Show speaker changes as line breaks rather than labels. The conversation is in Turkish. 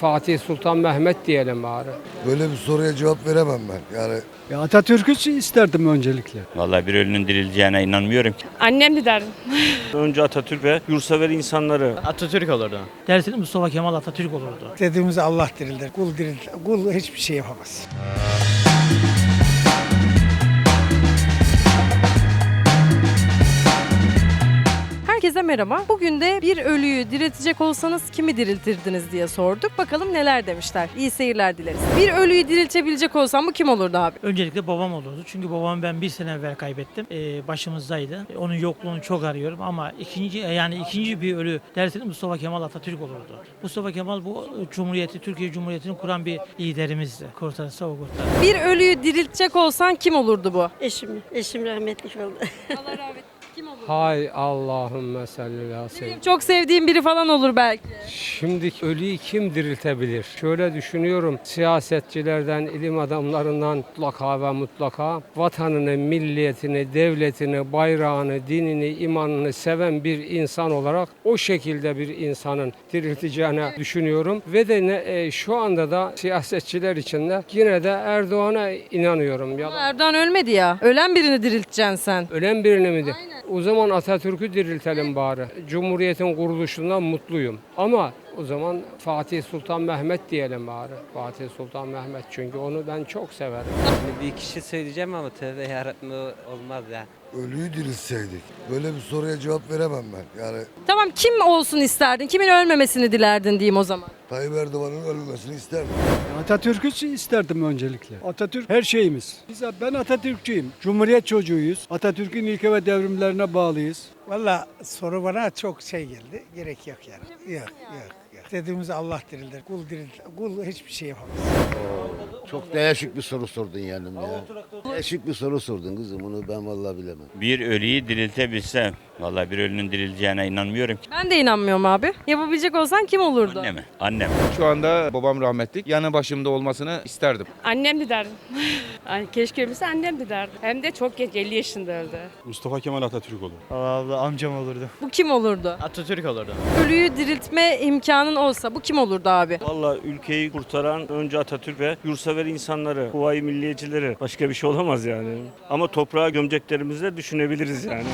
Fatih Sultan Mehmet diyelim bari.
Böyle bir soruya cevap veremem ben. Yani
Ya Atatürk'ü isterdim öncelikle.
Vallahi bir ölünün dirileceğine inanmıyorum ki.
Annem de derdim.
Önce Atatürk ve yurtsever insanları
Atatürk olurdu. Derseniz Mustafa Kemal Atatürk olurdu.
Dediğimiz Allah dirildir. Kul dirildir. Kul hiçbir şey yapamaz.
Merhaba. Bugün de bir ölüyü diriltecek olsanız kimi diriltirdiniz diye sorduk. Bakalım neler demişler. İyi seyirler dileriz. Bir ölüyü diriltebilecek olsam bu kim olurdu abi?
Öncelikle babam olurdu. Çünkü babamı ben bir sene evvel kaybettim. Ee, başımızdaydı. Onun yokluğunu çok arıyorum ama ikinci yani ikinci bir ölü derseniz Mustafa Kemal Atatürk olurdu. Mustafa Kemal bu Cumhuriyeti, Türkiye Cumhuriyeti'ni kuran bir liderimizdi. Kurtarsa o kurtar.
Bir ölüyü diriltecek olsan kim olurdu bu?
Eşim, eşim rahmetli oldu.
Allah rahmet kim olurdu?
Hay Allahümme salli ala.
Çok sevdiğim biri falan olur belki.
Şimdi ölüyü kim diriltebilir? Şöyle düşünüyorum. Siyasetçilerden, ilim adamlarından mutlaka ve mutlaka vatanını, milliyetini, devletini, bayrağını, dinini, imanını seven bir insan olarak o şekilde bir insanın dirilteceğini düşünüyorum. Ve de ne, e, şu anda da siyasetçiler içinde yine de Erdoğan'a inanıyorum. Ya
Ama Erdoğan ölmedi ya. Ölen birini dirilteceksin sen.
ölen birini mi? de- O zaman Atatürk'ü diriltelim bari. Cumhuriyetin kuruluşundan mutluyum. Ama o zaman Fatih Sultan Mehmet diyelim bari. Fatih Sultan Mehmet çünkü onu ben çok severim.
Bir kişi söyleyeceğim ama tövbe yarabbim olmaz ya.
ölüyü dirilseydik. Böyle bir soruya cevap veremem ben. Yani
Tamam kim olsun isterdin? Kimin ölmemesini dilerdin diyeyim o zaman.
Tayyip Erdoğan'ın ölmemesini isterdim.
Atatürk'ü isterdim öncelikle. Atatürk her şeyimiz. Biz, ben Atatürkçüyüm. Cumhuriyet çocuğuyuz. Atatürk'ün ilke ve devrimlerine bağlıyız.
Valla soru bana çok şey geldi. Gerek yok yani. Yok yok yok. Dediğimiz Allah dirildir. Kul dirildir. Kul hiçbir şey yapamaz.
Çok değişik bir soru sordun yani ya. Değişik bir soru sordun kızım onu ben vallahi bilemem.
Bir ölüyü diriltebilsem, vallahi bir ölünün dirileceğine inanmıyorum ki.
Ben de inanmıyorum abi. Yapabilecek olsan kim olurdu?
Anne mi? Annem.
Şu anda babam rahmetlik. Yanı başımda olmasını isterdim.
Annem de derdim. Ay, keşke ölmese annem de derdim. Hem de çok genç, 50 yaşında öldü.
Mustafa Kemal Atatürk olur.
Allah amcam olurdu.
Bu kim olurdu?
Atatürk olurdu.
Ölüyü diriltme imkanın olsa bu kim olurdu abi?
Valla ülkeyi kurtaran önce Atatürk ve yurtsever insanları, kuvayi milliyetçileri. Başka bir şey olamaz yani. Ama toprağa gömeceklerimizi de düşünebiliriz yani.